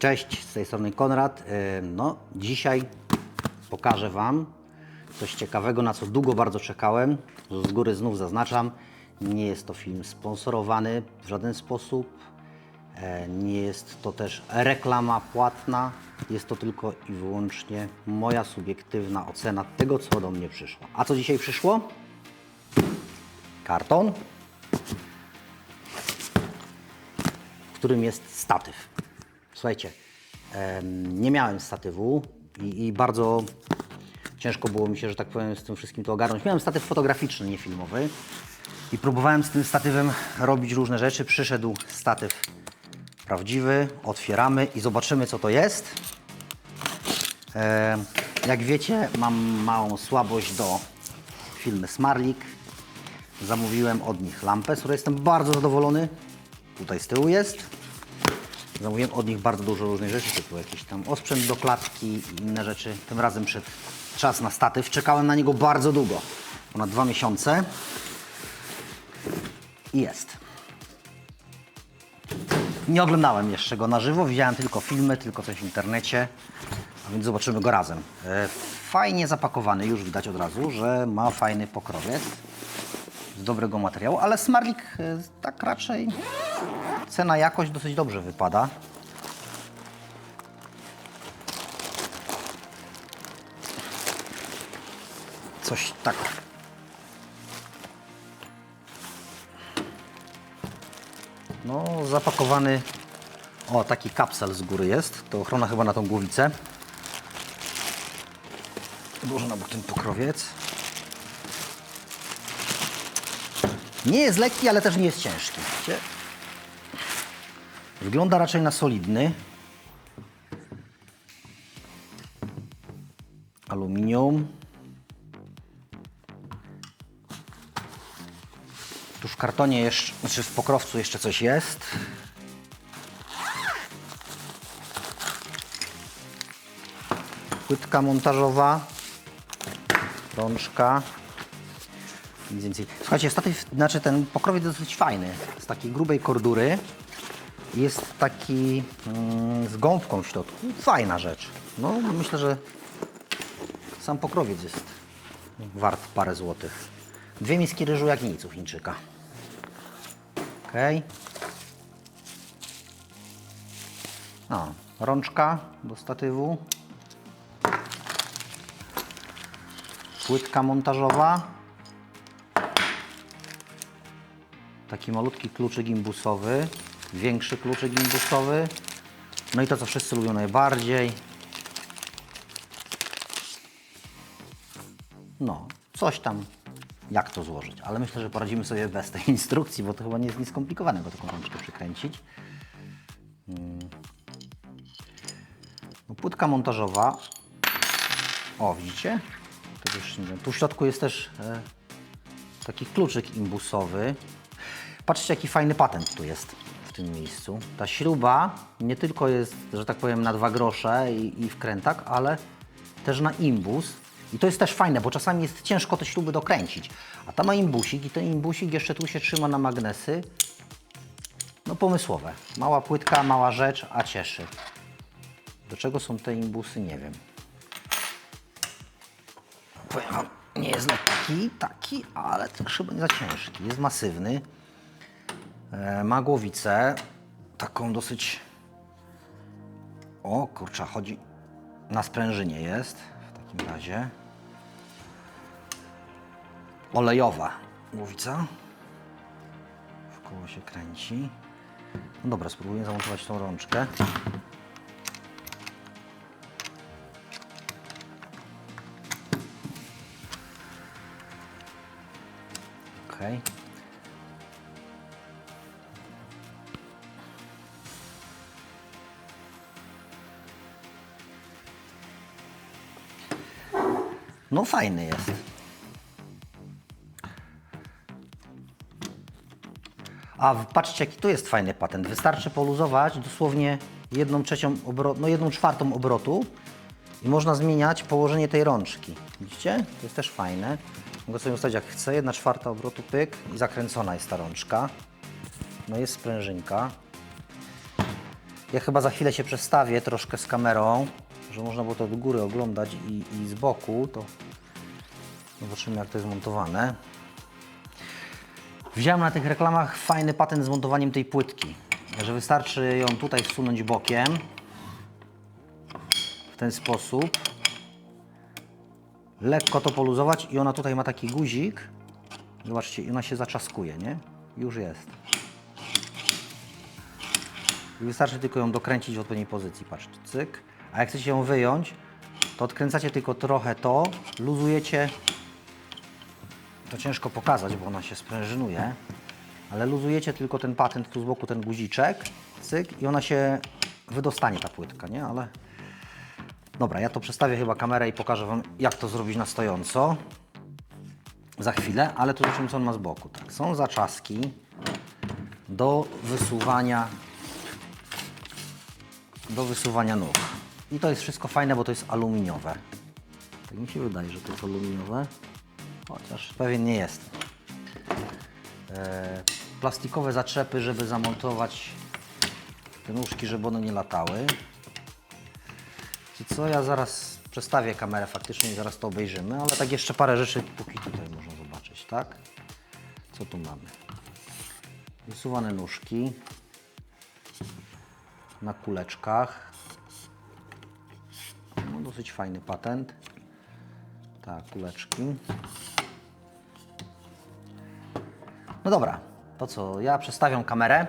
Cześć, z tej strony Konrad. E, No, dzisiaj pokażę Wam coś ciekawego, na co długo bardzo czekałem. Z góry znów zaznaczam, nie jest to film sponsorowany w żaden sposób. E, Nie jest to też reklama płatna. Jest to tylko i wyłącznie moja subiektywna ocena tego, co do mnie przyszło. A co dzisiaj przyszło? Karton, w którym jest statyw. Słuchajcie, nie miałem statywu i, i bardzo ciężko było mi się, że tak powiem, z tym wszystkim to ogarnąć. Miałem statyw fotograficzny, nie filmowy i próbowałem z tym statywem robić różne rzeczy. Przyszedł statyw prawdziwy, otwieramy i zobaczymy, co to jest. Jak wiecie, mam małą słabość do filmy Smarlik. Zamówiłem od nich lampę, z której jestem bardzo zadowolony. Tutaj z tyłu jest. Zamówiłem od nich bardzo dużo różnych rzeczy, typu jakiś tam osprzęt do klatki i inne rzeczy. Tym razem przed czas na statyw. Czekałem na niego bardzo długo, ponad dwa miesiące. I jest. Nie oglądałem jeszcze go na żywo, widziałem tylko filmy, tylko coś w internecie, a więc zobaczymy go razem. E, Fajnie zapakowany, już widać od razu, że ma fajny pokrowiec z dobrego materiału, ale Smarlik e, tak raczej cena jakość dosyć dobrze wypada. Coś tak. No, zapakowany. O, taki kapsel z góry jest. To ochrona chyba na tą głowicę. Odłożę na bok ten pokrowiec. Nie jest lekki, ale też nie jest ciężki. Wygląda raczej na solidny. Aluminium. Tu w kartonie jeszcze, znaczy w pokrowcu jeszcze coś jest. Płytka montażowa. Rączka. Nic więcej. Słuchajcie, statyw, znaczy ten pokrowiec jest dosyć fajny. Z takiej grubej kordury. Jest taki mm, z gąbką w środku. Fajna rzecz. No, myślę, że sam pokrowiec jest wart parę złotych. Dwie miski ryżu jak nic u Chińczyka. Okej. O, rączka do statywu. Płytka montażowa. Taki malutki kluczyk imbusowy, większy kluczyk imbusowy. No i to, co wszyscy lubią najbardziej. No, coś tam, jak to złożyć. Ale myślę, że poradzimy sobie bez tej instrukcji, bo to chyba nie jest nic skomplikowanego taką rączkę przykręcić. Mm. No, płytka montażowa. O, widzicie? To już. Tu w środku jest też e, taki kluczyk imbusowy. Patrzcie, jaki fajny patent tu jest tym miejscu. Ta śruba nie tylko jest, że tak powiem, na dwa grosze i, i wkrętak, ale też na imbus. I to jest też fajne, bo czasami jest ciężko te śruby dokręcić. A ta ma imbusik i ten imbusik jeszcze tu się trzyma na magnesy. No pomysłowe. Mała płytka, mała rzecz, a cieszy. Do czego są te imbusy, nie wiem. Powiem wam, nie jest lekki, taki, ale też chyba nie za ciężki. Jest masywny. E, ma głowicę, taką dosyć... O kurczę, chodzi... Na sprężynie jest, w takim razie. Olejowa głowica. W koło się kręci. No dobra, spróbuję zamontować tą rączkę. Okej. No fajny jest. A patrzcie, jaki tu jest fajny patent. Wystarczy poluzować dosłownie jedną trzecią obrotu, no jedną czwartą obrotu i można zmieniać położenie tej rączki. Widzicie? To jest też fajne. Mogę sobie ustawić jak chcę. Jedna czwarta obrotu pyk i zakręcona jest ta rączka. No jest sprężynka. Ja chyba za chwilę się przestawię troszkę z kamerą, że można było to od góry oglądać i, i z boku, to zobaczymy jak to jest montowane. Wziąłem na tych reklamach fajny patent z montowaniem tej płytki, że wystarczy ją tutaj wsunąć bokiem w ten sposób, lekko to poluzować i ona tutaj ma taki guzik, zobaczcie, i ona się zaczaskuje, nie? Już jest. I wystarczy tylko ją dokręcić w odpowiedniej pozycji, patrzcie, cyk. A jak chcecie ją wyjąć, to odkręcacie tylko trochę to, luzujecie, to ciężko pokazać, bo ona się sprężynuje, ale luzujecie tylko ten patent tu z boku, ten guziczek, cyk i ona się wydostanie ta płytka, nie? Ale dobra, ja to przestawię chyba kamerę i pokażę Wam, jak to zrobić na stojąco za chwilę, ale tu zobaczymy, co on ma z boku. Tak, są zaczaski do wysuwania do wysuwania nóg. I to jest wszystko fajne, bo to jest aluminiowe. Tak mi się wydaje, że to jest aluminiowe, chociaż pewien nie jestem. E, plastikowe zaczepy, żeby zamontować te nóżki, żeby one nie latały. I co, ja zaraz przestawię kamerę faktycznie i zaraz to obejrzymy, ale tak jeszcze parę rzeczy póki tutaj można zobaczyć, tak? Co tu mamy? Wysuwane nóżki na kuleczkach. Dosyć fajny patent. Tak, kuleczki. No dobra, to co? Ja przestawiam kamerę,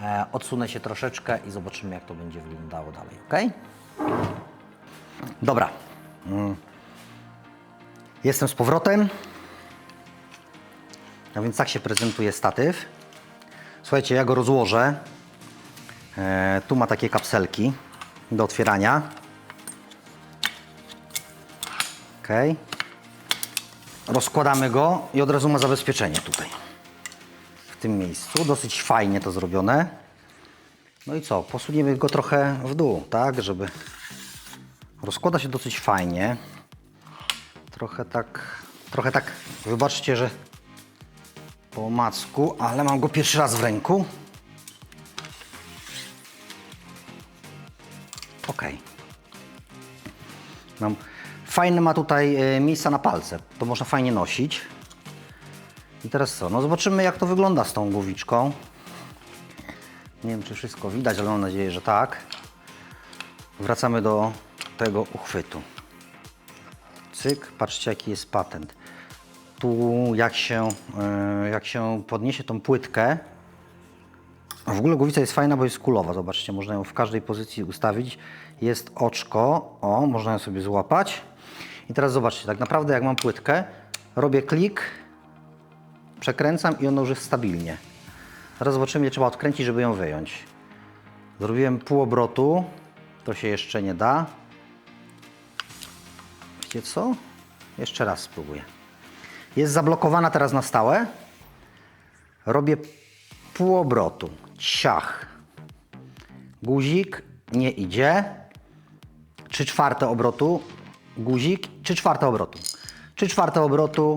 e, odsunę się troszeczkę i zobaczymy, jak to będzie wyglądało dalej, ok? Dobra. Mm. Jestem z powrotem. No więc tak się prezentuje statyw. Słuchajcie, ja go rozłożę. E, tu ma takie kapselki do otwierania. Ok. Rozkładamy go i od razu ma zabezpieczenie tutaj. W tym miejscu. Dosyć fajnie to zrobione. No i co? Posuniemy go trochę w dół, tak? Żeby rozkłada się dosyć fajnie. Trochę tak, trochę tak, wybaczcie, że po macku, ale mam go pierwszy raz w ręku. Ok. Mam, fajne ma tutaj e, miejsca na palce. To można fajnie nosić. I teraz co? No zobaczymy jak to wygląda z tą głowiczką. Nie wiem czy wszystko widać, ale mam nadzieję, że tak. Wracamy do tego uchwytu. Cyk, patrzcie jaki jest patent. Tu jak się, e, jak się podniesie tą płytkę, w ogóle głowica jest fajna, bo jest kulowa. Zobaczcie, można ją w każdej pozycji ustawić. Jest oczko, o, można ją sobie złapać. I teraz zobaczcie, tak naprawdę jak mam płytkę, robię klik, przekręcam i ona już jest stabilnie. Teraz zobaczymy, ile trzeba odkręcić, żeby ją wyjąć. Zrobiłem pół obrotu, to się jeszcze nie da. Wiecie co? Jeszcze raz spróbuję. Jest zablokowana teraz na stałe. Robię pół obrotu. Ciach. Guzik nie idzie. Trzy czwarte obrotu. Guzik. Trzy czwarte obrotu. Trzy czwarte obrotu.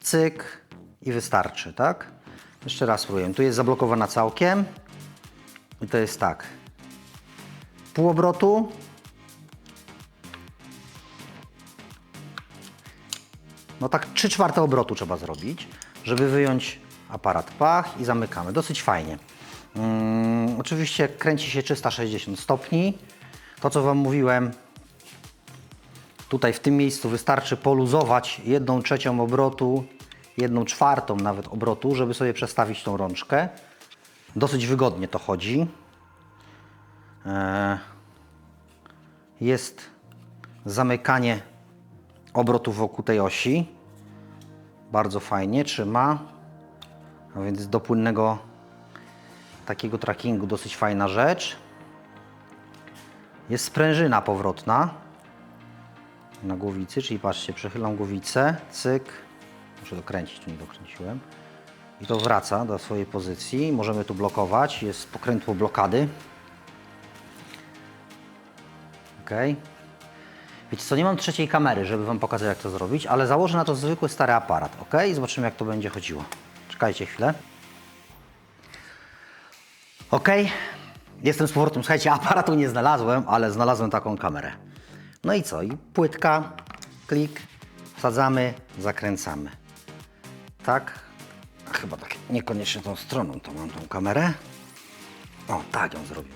Cyk. I wystarczy, tak? Jeszcze raz spróbuję. Tu jest zablokowana całkiem. I to jest tak. Pół obrotu. No tak 3 czwarte obrotu trzeba zrobić, żeby wyjąć aparat pach i zamykamy. Dosyć fajnie. Mm, oczywiście kręci się 360 stopni. To co Wam mówiłem, tutaj w tym miejscu wystarczy poluzować jedną trzecią obrotu, jedną czwartą nawet obrotu, żeby sobie przestawić tą rączkę. Dosyć wygodnie to chodzi. E, Jest zamykanie obrotów wokół tej osi. Bardzo fajnie trzyma. A więc do płynnego takiego trackingu dosyć fajna rzecz. Jest sprężyna powrotna na głowicy, czyli patrzcie, przechylam głowicę, cyk. Muszę dokręcić, tu nie dokręciłem. I to wraca do swojej pozycji. Możemy tu blokować. Jest pokrętło blokady. Ok. Wiecie co, nie mam trzeciej kamery, żeby Wam pokazać jak to zrobić, ale założę na to zwykły stary aparat, ok? I zobaczymy jak to będzie chodziło. Czekajcie chwilę. Ok. Jestem z powrotem. Słuchajcie, aparatu nie znalazłem, ale znalazłem taką kamerę. No i co? I płytka, klik, wsadzamy, zakręcamy. Tak? A Chyba tak niekoniecznie tą stroną to mam tą kamerę. O, tak ją zrobimy.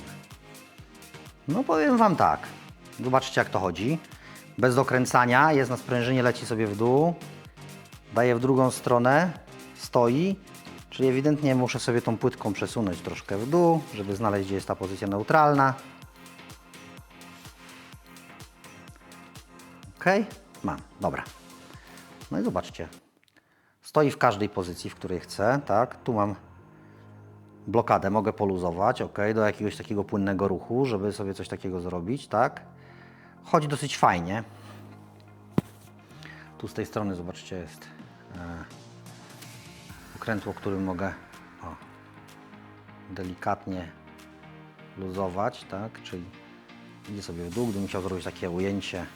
No powiem Wam tak. Zobaczcie jak to chodzi. Bez dokręcania, jest na sprężynie, leci sobie w dół. Daję w drugą stronę, stoi. Czyli ewidentnie muszę sobie tą płytką przesunąć troszkę w dół, żeby znaleźć gdzie jest ta pozycja neutralna. Ok, mam, dobra. No i zobaczcie. Stoi w każdej pozycji, w której chcę, tak? Tu mam blokadę, mogę poluzować, ok, do jakiegoś takiego płynnego ruchu, żeby sobie coś takiego zrobić, tak? Chodzi dosyć fajnie. Tu z tej strony, zobaczcie, jest e, okrętło, którym mogę o, delikatnie luzować, tak? Czyli idzie sobie w dół, gdybym chciał zrobić takie ujęcie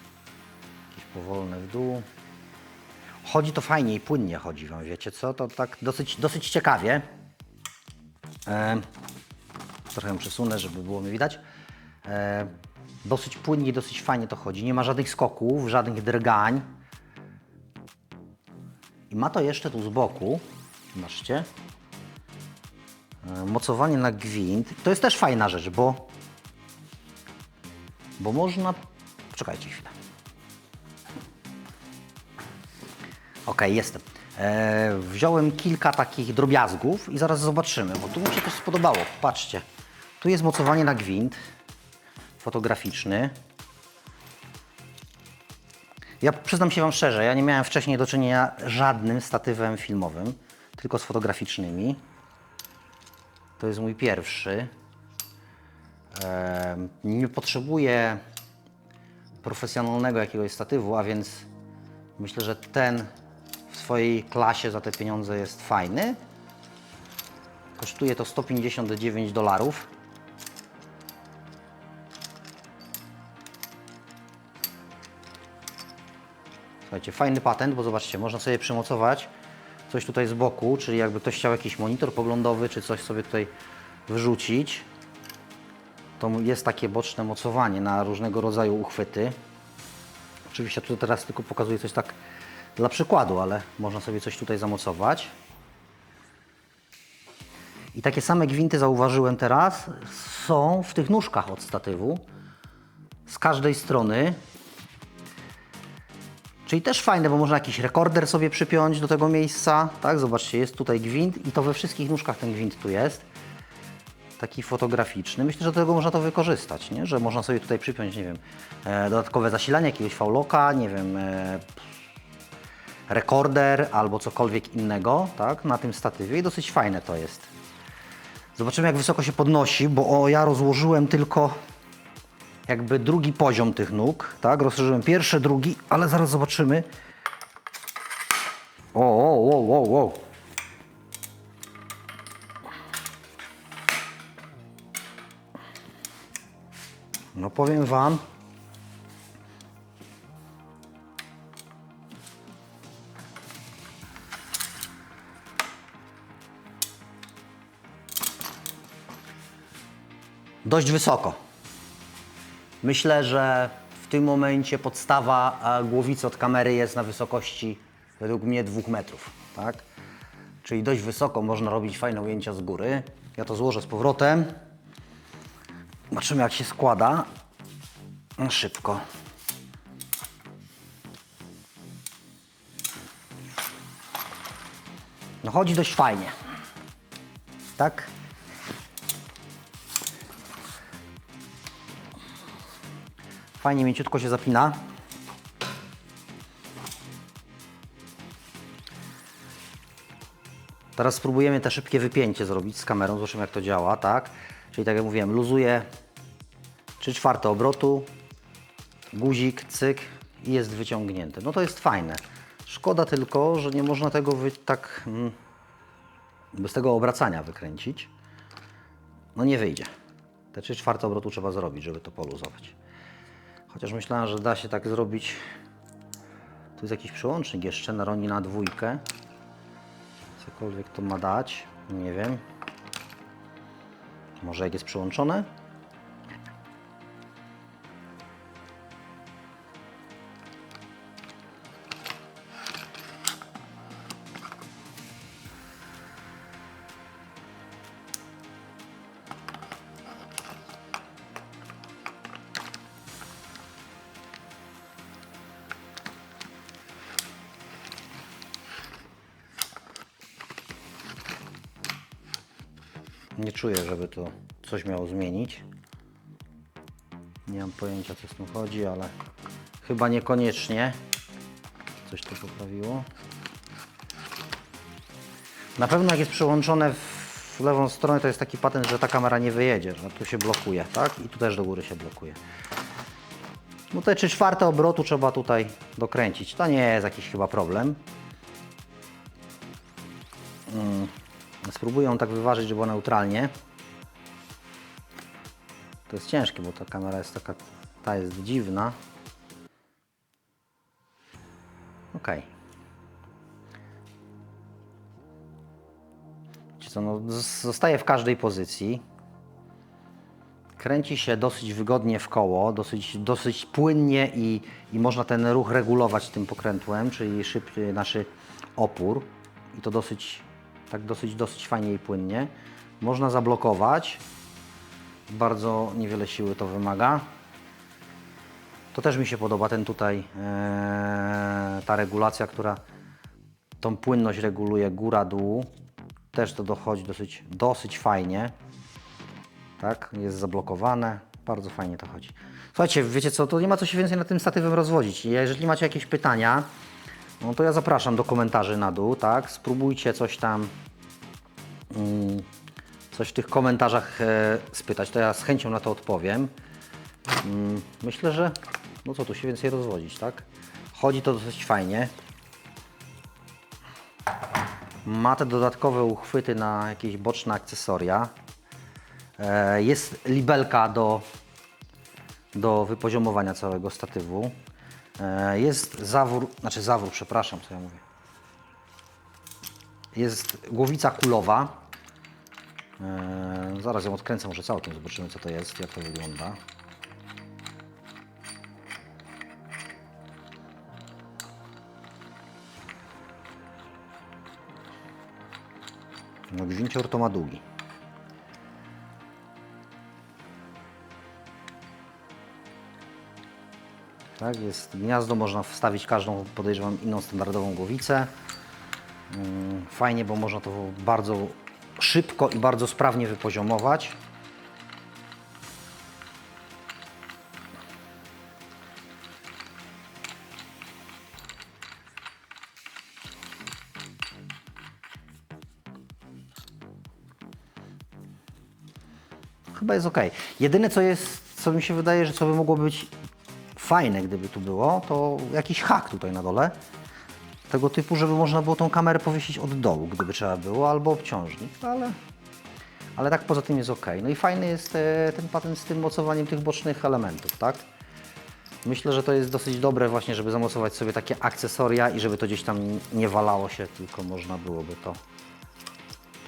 powolne w dół. Chodzi to fajnie i płynnie chodzi Wam, wiecie co? To tak dosyć, dosyć ciekawie. E, trochę ją przesunę, żeby było mi widać. E, dosyć płynnie, dosyć fajnie to chodzi. Nie ma żadnych skoków, żadnych drgań. I ma to jeszcze tu z boku, zobaczcie, e, mocowanie na gwint. To jest też fajna rzecz, bo, bo można... Poczekajcie chwilę. Ok, jestem. E, wziąłem kilka takich drobiazgów i zaraz zobaczymy, bo tu mi się coś spodobało. Patrzcie, tu jest mocowanie na gwint fotograficzny. Ja przyznam się Wam szczerze, ja nie miałem wcześniej do czynienia żadnym statywem filmowym, tylko z fotograficznymi. To jest mój pierwszy. Em, Nie potrzebuję profesjonalnego jakiegoś statywu, a więc myślę, że ten swojej klasie za te pieniądze jest fajny. Kosztuje to 159 dolarów. Słuchajcie, fajny patent, bo zobaczcie, można sobie przymocować coś tutaj z boku, czyli jakby ktoś chciał jakiś monitor poglądowy, czy coś sobie tutaj wyrzucić, to jest takie boczne mocowanie na różnego rodzaju uchwyty. Oczywiście tu teraz tylko pokazuję coś tak dla przykładu, ale można sobie coś tutaj zamocować. I takie same gwinty zauważyłem teraz, są w tych nóżkach od statywu. Z każdej strony. Czyli też fajne, bo można jakiś rekorder sobie przypiąć do tego miejsca. Tak, zobaczcie, jest tutaj gwint i to we wszystkich nóżkach ten gwint tu jest. Taki fotograficzny. Myślę, że do tego można to wykorzystać, nie? że można sobie tutaj przypiąć, nie wiem, e, dodatkowe zasilanie jakiegoś fauloka, nie wiem, e, rekorder albo cokolwiek innego, tak, na tym statywie i dosyć fajne to jest. Zobaczymy jak wysoko się podnosi, bo o, ja rozłożyłem tylko jakby drugi poziom tych nóg, tak, rozszerzyłem pierwszy, drugi, ale zaraz zobaczymy. O, o, o, o, o. No powiem Wam, dość wysoko. Myślę, że w tym momencie podstawa e, głowicy od kamery jest na wysokości według mnie dwóch metrów, tak? Czyli dość wysoko można robić fajne ujęcia z góry. Ja to złożę z powrotem. Zobaczymy jak się składa. No, Szybko. No chodzi dość fajnie. Tak? Fajnie mięciutko się zapina. Teraz spróbujemy te szybkie wypięcie zrobić z kamerą, zobaczymy jak to działa, tak? Czyli tak jak mówiłem, luzuję 3 czwarte obrotu, guzik, cyk i jest wyciągnięty. No to jest fajne. Szkoda tylko, że nie można tego tak mm, bez tego obracania wykręcić. No nie wyjdzie. Te 3 czwarte obrotu trzeba zrobić, żeby to poluzować. Chociaż myślałem, że da się tak zrobić. Tu jest jakiś przełącznik jeszcze na roni na dwójkę. Cokolwiek to ma dać, nie wiem. Może jak jest przyłączone? Nie czuję, żeby to coś miało zmienić. Nie mam pojęcia, co z tym chodzi, ale chyba niekoniecznie. Coś to poprawiło. Na pewno jak jest przełączone w lewą stronę, to jest taki patent, że ta kamera nie wyjedzie, że tu się blokuje, tak? I tu też do góry się blokuje. No te trzy czwarte obrotu trzeba tutaj dokręcić. To nie jest jakiś chyba problem. Mm. Spróbuję ją tak wyważyć, żeby była neutralnie. To jest ciężkie, bo ta kamera jest taka, ta jest dziwna. Ok. Wiecie co, no, zostaje w każdej pozycji. Kręci się dosyć wygodnie w koło, dosyć, dosyć płynnie i, i można ten ruch regulować tym pokrętłem, czyli szybszy nasz opór. I to dosyć, tak dosyć, dosyć fajnie i płynnie. Można zablokować. Bardzo niewiele siły to wymaga. To też mi się podoba, ten tutaj, e, ta regulacja, która tą płynność reguluje góra-dół. Też to dochodzi dosyć, dosyć fajnie. Tak, jest zablokowane. Bardzo fajnie to chodzi. Słuchajcie, wiecie co, to nie ma co się więcej nad tym statywem rozwodzić. Jeżeli macie jakieś pytania, no to ja zapraszam do komentarzy na dół, tak? Spróbujcie coś tam, mm, coś w tych komentarzach e, spytać, to ja z chęcią na to odpowiem. Mm, myślę, że no co tu się więcej rozwodzić, tak? Chodzi to dosyć fajnie. Ma te dodatkowe uchwyty na jakieś boczne akcesoria. E, Jest libelka do, do wypoziomowania całego statywu. E, Jest zawór, znaczy zawór, przepraszam, co ja mówię. Jest głowica kulowa. E, Zaraz ją odkręcę może całkiem, zobaczymy co to jest, jak to wygląda. No, gwincior to ma długi. Tak, jest gniazdo, można wstawić każdą, podejrzewam, inną standardową głowicę. Mm, Fajnie, bo można to bardzo szybko i bardzo sprawnie wypoziomować. Chyba jest ok. Jedyne co jest, co mi się wydaje, że co by mogło być fajne, gdyby tu było, to jakiś hak tutaj na dole. Tego typu, żeby można było tą kamerę powiesić od dołu, gdyby trzeba było, albo obciążnik, ale, ale tak poza tym jest ok. No i fajny jest e, ten patent z tym mocowaniem tych bocznych elementów, tak? Myślę, że to jest dosyć dobre właśnie, żeby zamocować sobie takie akcesoria i żeby to gdzieś tam nie walało się, tylko można byłoby to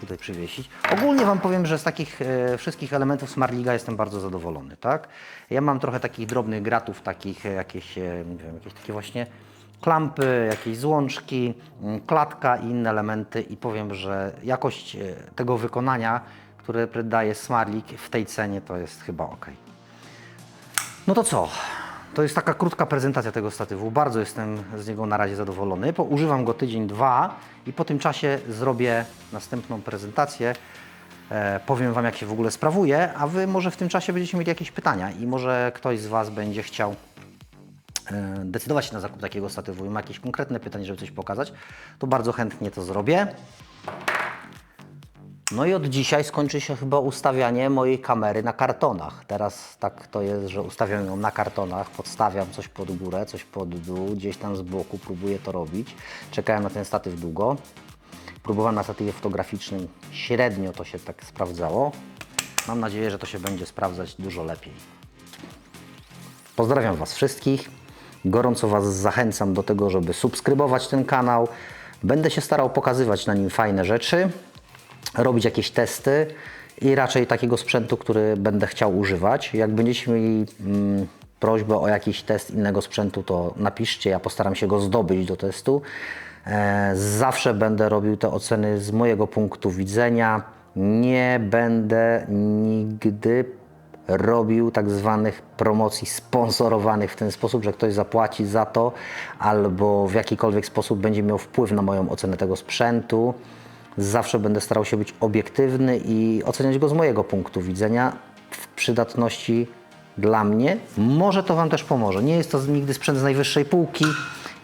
tutaj przywiesić. Ogólnie Wam powiem, że z takich e, wszystkich elementów Smartliga jestem bardzo zadowolony, tak? Ja mam trochę takich drobnych gratów, takich e, jakieś, e, nie wiem, jakieś takie właśnie klampy, jakieś złączki, mm, klatka i inne elementy i powiem, że jakość e, tego wykonania, które daje Smartlig w tej cenie to jest chyba ok. No to co? To jest taka krótka prezentacja tego statywu. Bardzo jestem z niego na razie zadowolony. Po, używam go tydzień, dwa i po tym czasie zrobię następną prezentację. E, powiem Wam, jak się w ogóle sprawuje, a Wy może w tym czasie będziecie mieli jakieś pytania i może ktoś z Was będzie chciał e, decydować się na zakup takiego statywu i ma jakieś konkretne pytanie, żeby coś pokazać, to bardzo chętnie to zrobię. No i od dzisiaj skończy się chyba ustawianie mojej kamery na kartonach. Teraz tak to jest, że ustawiam ją na kartonach, podstawiam coś pod górę, coś pod dół, gdzieś tam z boku, próbuję to robić. Czekałem na ten statyw długo. Próbowałem na statywie fotograficznym, średnio to się tak sprawdzało. Mam nadzieję, że to się będzie sprawdzać dużo lepiej. Pozdrawiam Was wszystkich. Gorąco Was zachęcam do tego, żeby subskrybować ten kanał. Będę się starał pokazywać na nim fajne rzeczy, robić jakieś testy i raczej takiego sprzętu, który będę chciał używać. Jak będziecie mieli mm, prośbę o jakiś test innego sprzętu, to napiszcie, ja postaram się go zdobyć do testu. E, zawsze będę robił te oceny z mojego punktu widzenia. Nie będę nigdy robił tak zwanych promocji sponsorowanych w ten sposób, że ktoś zapłaci za to albo w jakikolwiek sposób będzie miał wpływ na moją ocenę tego sprzętu. Zawsze będę starał się być obiektywny i oceniać go z mojego punktu widzenia w przydatności dla mnie. Może to Wam też pomoże. Nie jest to nigdy sprzęt z najwyższej półki.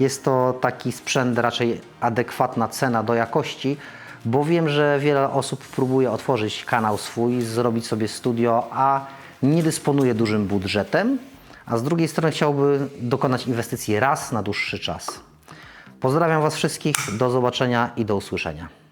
Jest to taki sprzęt raczej adekwatna cena do jakości, bo wiem, że wiele osób próbuje otworzyć kanał swój, zrobić sobie studio, a nie dysponuje dużym budżetem, a z drugiej strony chciałby dokonać inwestycji raz na dłuższy czas. Pozdrawiam Was wszystkich, do zobaczenia i do usłyszenia.